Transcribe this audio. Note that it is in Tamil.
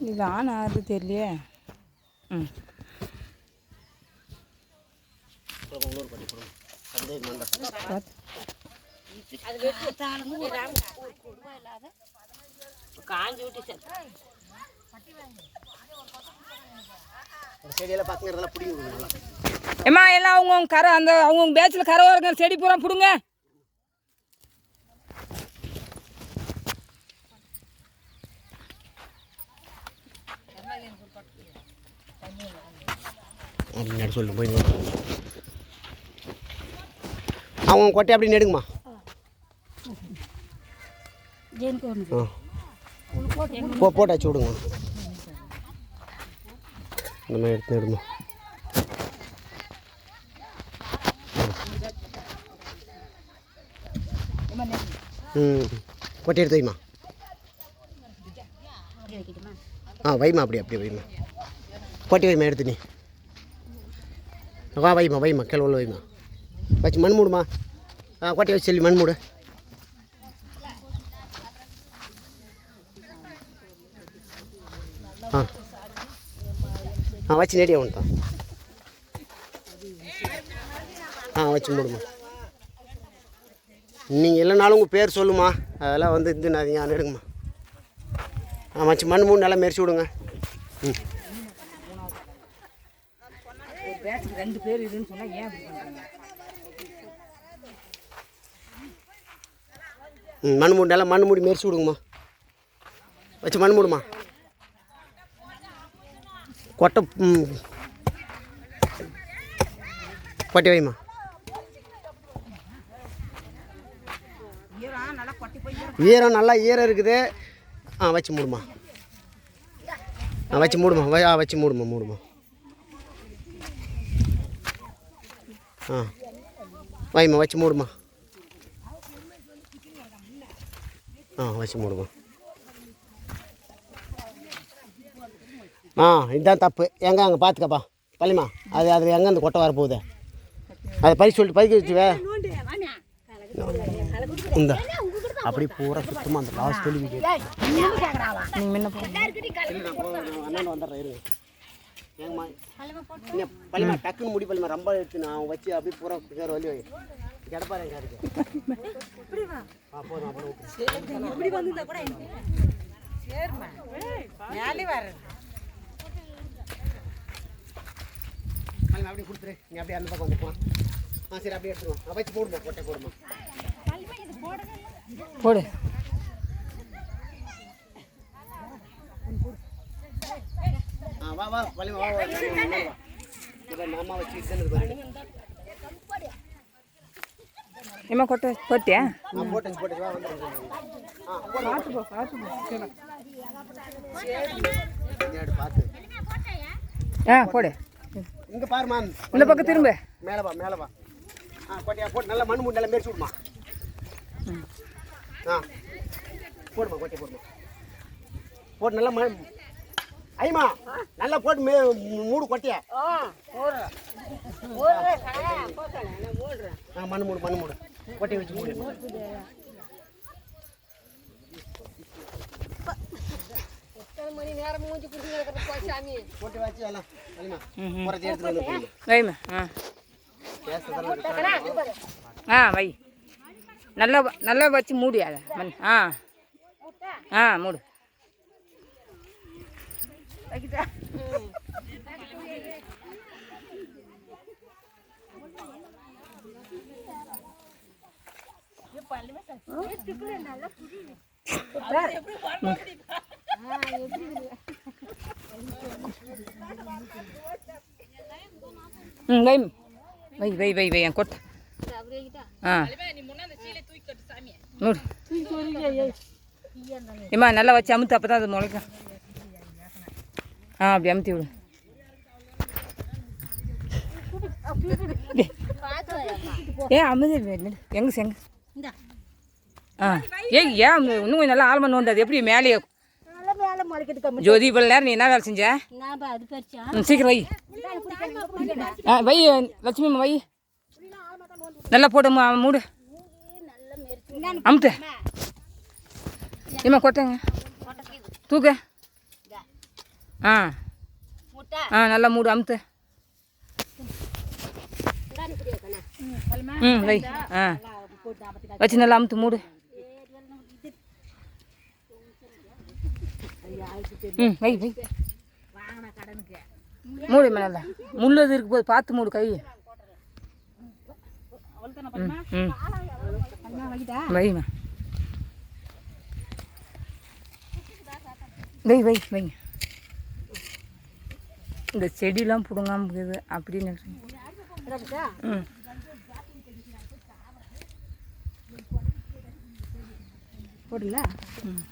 இது ஆன் ஆகுது தெரியலையே. ம். காஞ்சி விட்டு செடியெல்லாம் எல்லாம் அவங்கவுங்க கரை அந்த அவங்கவுங்க பேச்சில் கரை வரங்க செடி பூரா பிடுங்க. அப்படின்னு சொல்லணும் போய் அவங்க கொட்டை அப்படின்னு நெடுங்கம்மா. ஆ. போ போட்டாச்சு விடுங்க இந்த மாதிரி எடுத்து எடுமா ம் கொட்டை எடுத்து வைமா ஆ வைமா அப்படி அப்படியே வைமா கொட்டி வைமா எடுத்து நீ. வா வைமா வைமா கிளவுல வைமா வச்சு மண் மூடுமா? ஆ கோட்டையை வச்சு சொல்லி மண் மூடு. ஆ. ஆ வச்சு நேடியா ஒன்று ஆ வச்சு மூடுமா. நீங்கள் இல்லைனாலும் உங்கள் பேர் சொல்லுமா. அதெல்லாம் வந்து இது நான் எடுங்கம்மா ஆ வச்சு மண் மூணு நல்லா மெரிச்சு விடுங்க. பேச்சுக்கு ரெண்டு பேர் இதுன்னு சொன்னால் ஏன் அப்படி பண்ணுறாங்க ம் மண் மூடி நல்லா மண் மூடி மெரிச்சு விடுங்கம்மா. வச்சு மண் மூடுமா? கொட்டை கொட்டை வைமா ஈரம் நல்லா ஈரம் இருக்குது. ஆ வச்சு மூடுமா. ஆ வச்சு மூடுமா வை- ஆ வச்சு மூடுமா மூடுமா. வைம்மா வச்சு மூடுமா ஆ வச்சு மூடுமா ஆ இதுதான் தப்பு. எங்க அங்கே பார்த்துக்கப்பா பள்ளிமா அது அதில் எங்கே அந்த கொட்டை வரப்போகுது? அதை பறிச்சு சொல்லிட்டு பறிக்க வச்சுவே இந்த. அப்படி பூரா சுத்தமாக அந்த லாஸ்ட் சொல்லி நீங்கள் ஏங்கம்மா என்ன பள்ளிமா டக்குன்னு முடி பள்ளிமா ரொம்ப எடுத்து நான் வச்சு அப்படியே பூரா பேர் வலி வை கிடப்பாரு எங்க இருக்கு. ஆ போதும் அப்புறம் பள்ளிமா அப்படியே கொடுத்துரு. நீ அப்படியே அந்த பக்கம் வந்து ஆ சரி அப்படியே எடுத்துருவோம். ஆ, வச்சு போடுமா கொட்டை போடுமா? போடு. வா வா பள்ளிமா வா வா மாமா வச்சு இருக்கு பாருங்க. ஏம்மா கொட்டை போட்டியா? ஆ போட்டுச்சு போட்டுச்சு வா வந்து பார்த்து போ பார்த்து பார்த்து. ஆ போடு. இங்க பாருமா இந்த பக்கம் திரும்ப. மேலே வா மேலே வா. ஆ கொட்டையா போட்டு நல்லா மண் மூணு நல்லா மேரிச்சு விடுமா. ஆ. போடுமா கொட்டை போடுமா. போட்டு நல்லா மண் ஐமா நல்லா போட்டு மே மூடு கொட்டையா? ஆ மண் மூடு மண் மூடு. கொட்டையை வச்சு மூடு. மணி நேரம் மூஞ்சி குடிச்சு சாமி. கொட்டை வச்சு எல்லாம் ஐமா புறத்தி எடுத்துட்டு வந்து போடுமா வைம்மா ஆ. கேஸ் ஆ வை. நல்லா நல்லா வச்சு மூடி அதை. மண் ஆ. ஆ மூடு. ம் வை. வை வை வை வை என் ஆ. நல்லா வச்சு அமுத்து அப்போ தான் அது முளைக்கும். ஆ அப்படி அமுத்தி விடு. ஏன் அமுதி எங்கே செங்க ஆ. ஏய் ஏன்? இன்னும் கொஞ்சம் நல்லா ஆழமாக நோண்டு அது எப்படி மேலேயே? ஜோதி இவ்வளோ நேரம் நீ என்ன வேலை செஞ்ச? சீக்கிரம் வை. ஆ வை லட்சுமி அம்மா, வை. நல்லா போடுமா மூடு. அமுத்து. ஏம்மா கொட்டங்க. தூக்க. ஆ. ஆ நல்லா மூடு அமுத்து. ம் வை. ஆ. வச்சு நல்லா அமுத்து மூடு. ம் வை வை. மூடு மேலே முள்ளு எது இருக்கு போது பார்த்து மூடு கை. ம் வைமா வை வை. வைங்க இந்த செடியெலாம் பிடுங்காமல் இருக்குது அப்படின்னு ம். போடல ம்.